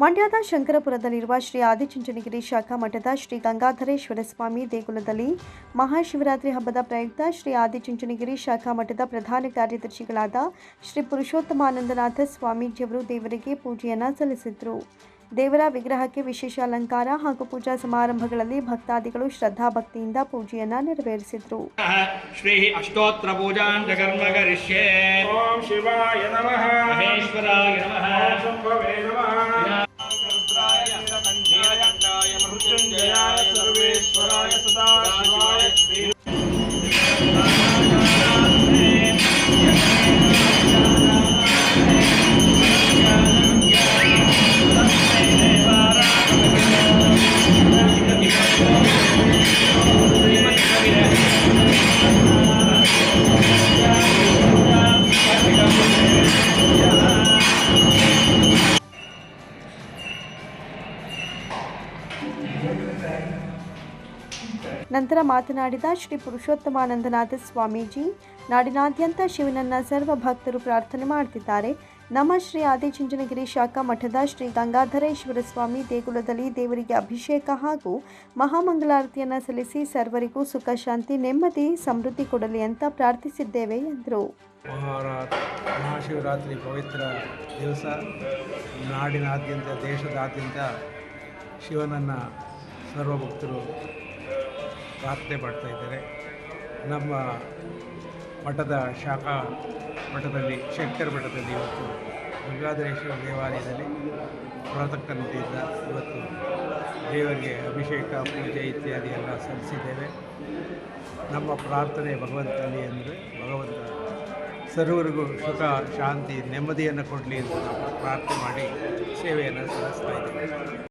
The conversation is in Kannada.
ಮಂಡ್ಯದ ಶಂಕರಪುರದಲ್ಲಿರುವ ಶ್ರೀ ಆದಿಚುಂಚನಗಿರಿ ಶಾಖಾ ಮಠದ ಶ್ರೀ ಗಂಗಾಧರೇಶ್ವರ ಸ್ವಾಮಿ ದೇಗುಲದಲ್ಲಿ ಮಹಾಶಿವರಾತ್ರಿ ಹಬ್ಬದ ಪ್ರಯುಕ್ತ ಶ್ರೀ ಆದಿಚುಂಚನಗಿರಿ ಶಾಖಾ ಮಠದ ಪ್ರಧಾನ ಕಾರ್ಯದರ್ಶಿಗಳಾದ ಶ್ರೀ ಪುರುಷೋತ್ತಮಾನಂದನಾಥ ಸ್ವಾಮೀಜಿಯವರು ದೇವರಿಗೆ ಪೂಜೆಯನ್ನು ಸಲ್ಲಿಸಿದರು. ದೇವರ ವಿಗ್ರಹಕ್ಕೆ ವಿಶೇಷ ಅಲಂಕಾರ ಹಾಗೂ ಪೂಜಾ ಸಮಾರಂಭಗಳಲ್ಲಿ ಭಕ್ತಾದಿಗಳು ಶ್ರದ್ಧಾ ಭಕ್ತಿಯಿಂದ ಪೂಜೆಯನ್ನು ನೆರವೇರಿಸಿದರು. ಶ್ರೀ ಅಷ್ಟೋತ್ರ ಓಂ ಶಿವಾಯ ನಮಃ. ಮಹೇಶ್ವರಾಯ ನಮಃ. ನಂತರ ಮಾತನಾಡಿದ ಶ್ರೀ ಪುರುಷೋತ್ತಮಾನಂದನಾಥ ಸ್ವಾಮೀಜಿ, ನಾಡಿನಾದ್ಯಂತ ಶಿವನನ್ನ ಸರ್ವ ಭಕ್ತರು ಪ್ರಾರ್ಥನೆ ಮಾಡುತ್ತಿದ್ದಾರೆ ನಮ್ಮ ಶ್ರೀ ಆದಿಚುಂಚನಗಿರಿ ಶಾಖಾ ಮಠದ ಶ್ರೀ ಗಂಗಾಧರೇಶ್ವರ ಸ್ವಾಮಿ ದೇಗುಲದಲ್ಲಿ ದೇವರಿಗೆ ಅಭಿಷೇಕ ಹಾಗೂ ಮಹಾಮಂಗಳಾರತಿಯನ್ನು ಸಲ್ಲಿಸಿ ಸರ್ವರಿಗೂ ಸುಖ, ಶಾಂತಿ, ನೆಮ್ಮದಿ, ಸಮೃದ್ಧಿ ಕೊಡಲಿ ಅಂತ ಪ್ರಾರ್ಥಿಸಿದ್ದೇವೆ ಎಂದರು. ಮಹಾಶಿವರಾತ್ರಿ ಪವಿತ್ರ ದಿವಸ. ನಾಡಿನಾದ್ಯಂತ, ದೇಶದಾದ್ಯಂತ ಶಿವನನ್ನು ಸರ್ವಭಕ್ತರು ಪ್ರಾರ್ಥನೆ ಮಾಡ್ತಾ ಇದ್ದಾರೆ. ನಮ್ಮ ಮಠದ ಶಾಖಾ ಮಠದಲ್ಲಿ, ಶಂಕರ ಮಠದಲ್ಲಿ ಇವತ್ತು ಗಂಗಾಧರೇಶ್ವರ ದೇವಾಲಯದಲ್ಲಿ ಪ್ರಾತಕ್ಕಂತಿದ್ದ ಇವತ್ತು ದೇವರಿಗೆ ಅಭಿಷೇಕ, ಪೂಜೆ ಇತ್ಯಾದಿ ಎಲ್ಲ ಸಲ್ಲಿಸಿದ್ದೇವೆ. ನಮ್ಮ ಪ್ರಾರ್ಥನೆ ಭಗವಂತನಲ್ಲಿ ಅಂದರೆ ಭಗವಂತ ಸರ್ವರಿಗೂ ಸುಖ, ಶಾಂತಿ, ನೆಮ್ಮದಿಯನ್ನು ಕೊಡಲಿ ಅಂತ ಪ್ರಾರ್ಥನೆ ಮಾಡಿ ಸೇವೆಯನ್ನು ಸಲ್ಲಿಸ್ತಾ ಇದ್ದೇವೆ.